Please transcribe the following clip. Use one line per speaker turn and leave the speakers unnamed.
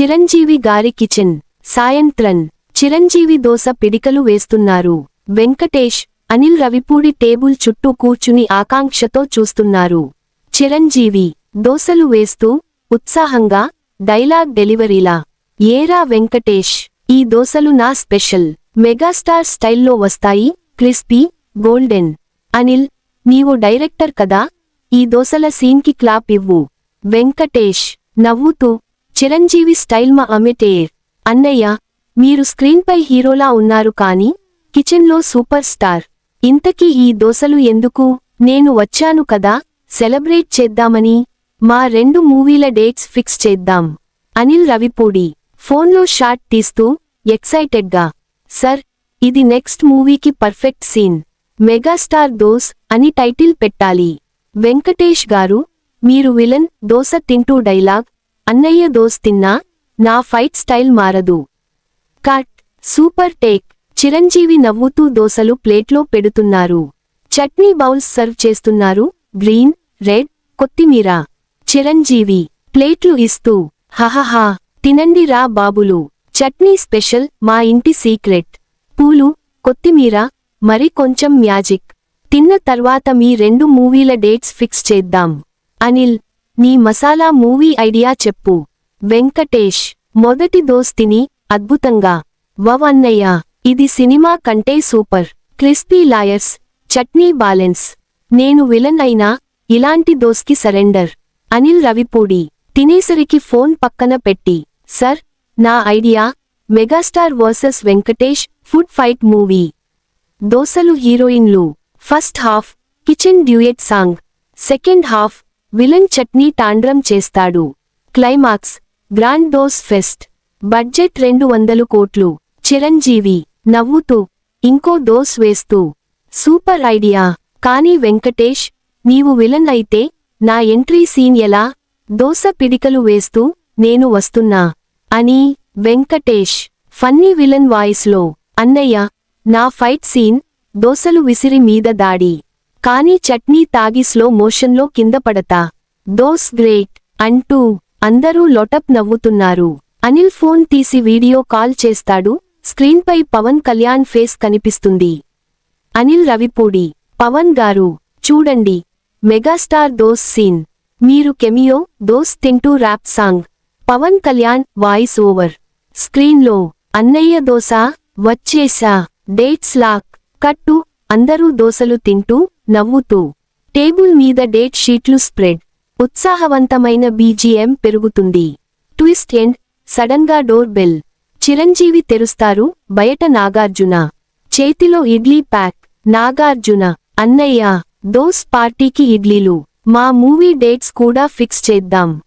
చిరంజీవి గారి కిచెన్ సాయంత్రన్. చిరంజీవి దోస పిడికలు వేస్తున్నారు. వెంకటేష్ అనిల్ రవిపూడి టేబుల్ చుట్టూ కూర్చుని ఆకాంక్షతో చూస్తున్నారు. చిరంజీవి దోసలు వేస్తూ ఉత్సాహంగా డైలాగ్ డెలివరీలా. ఏరా వెంకటేష్ ఈ దోసలు నా స్పెషల్. మెగాస్టార్ స్టైల్లో వస్తాయి క్రిస్పీ గోల్డెన్. అనిల్ నీవు డైరెక్టర్ కదా? ఈ దోసల సీన్కి క్లాప్ ఇవ్వు. వెంకటేష్ నవ్వుతూ చిరంజీవి స్టైల్ మా అమిటేర్ అన్నయ్య మీరు స్క్రీన్పై హీరోలా ఉన్నారు కానీ కిచెన్లో సూపర్ స్టార్. ఇంతకీ ఈ దోసలు ఎందుకు? నేను వచ్చాను కదా సెలబ్రేట్ చేద్దామని. మా రెండు మూవీల డేట్స్ ఫిక్స్ చేద్దాం. అనిల్ రవిపూడి ఫోన్లో షాట్ తీస్తూ ఎక్సైటెడ్గా. సర్ ఇది నెక్స్ట్ మూవీకి పర్ఫెక్ట్ సీన్. మెగాస్టార్ దోస్ అని టైటిల్ పెట్టాలి. వెంకటేష్ గారు మీరు విలన్ దోస తింటూ డైలాగ్ అన్నయ్య దోస్ తిన్నా నా ఫైట్ స్టైల్ మారదు. కట్ సూపర్ టేక్ చిరంజీవి నవ్వుతూ దోసలు ప్లేట్లో పెడుతున్నారు. చట్నీ బౌల్స్ సర్వ్ చేస్తున్నారు గ్రీన్ రెడ్ కొత్తిమీర. చిరంజీవి ప్లేట్లు ఇస్తూ హహహా తినండి రా బాబులు. చట్నీ స్పెషల్ మా ఇంటి సీక్రెట్. పూలు కొత్తిమీర మరి కొంచెం మ్యాజిక్. తిన్న తర్వాత మీ రెండు మూవీల డేట్స్ ఫిక్స్ చేద్దాం. అనిల్ నీ మసాలా మూవీ ఐడియా చెప్పు. వెంకటేష్ మొదటి దోస్తిని అద్భుతంగా. వవ్ అన్నయ్య ఇది సినిమా కంటే super. Crispy layers chutney balance. నేను విలన్ అయినా ఇలాంటి దోస్కి సరెండర్. అనిల్ రవిపూడి తినేసరికి ఫోన్ పక్కన పెట్టి. సర్ నా idea megastar versus Venkatesh food fight movie. దోసలు హీరోయిన్లు. First half kitchen duet song. Second half villain chutney టాండ్రం చేస్తాడు. Climax grand dosa fest. Budget రెండు వందలు కోట్లు. చిరంజీవి నవ్వుతూ ఇంకో దోస్ వేస్తూ. Super idea. కానీ వెంకటేష్ నీవు విలన్ అయితే నా ఎంట్రీ సీన్ ఎలా? దోస పిడికలు వేస్తూ నేను వస్తున్నా. అని వెంకటేష్ ఫన్నీ విలన్ వాయిస్లో అన్నయ్య నా ఫైట్ సీన్ దోసలు విసిరి మీద దాడి. కానీ చట్నీ తాగి స్లో మోషన్లో కింద పడతా. దోస్ గ్రేట్. అంటూ అందరూ లొటప్ నవ్వుతున్నారు. అనిల్ ఫోన్ తీసి వీడియో కాల్ చేస్తాడు. స్క్రీన్పై పవన్ కళ్యాణ్ ఫేస్ కనిపిస్తుంది. అనిల్ రవిపూడి. పవన్ గారు చూడండి. Megastar dosa scene. మీరు కెమియో దోస్ తింటూ rap song. Pawan Kalyan voice over. స్క్రీన్లో అన్నయ్య దోస వచ్చేసా. Dates lock. కట్టు అందరూ దోసలు తింటూ నవ్వుతూ టేబుల్ మీద డేట్ షీట్లు స్ప్రెడ్. ఉత్సాహవంతమైన బీజీఎం పెరుగుతుంది. Twist end. సడన్గా డోర్ బెల్. చిరంజీవి తెరుస్తారు బయట నాగార్జున. చేతిలో ఇడ్లీ ప్యాక్. నాగార్జున. అన్నయ్య. దోస్ పార్టీకి ఇడ్లీలు. మా మూవీ డేట్స్ కూడా ఫిక్స్ చేద్దాం.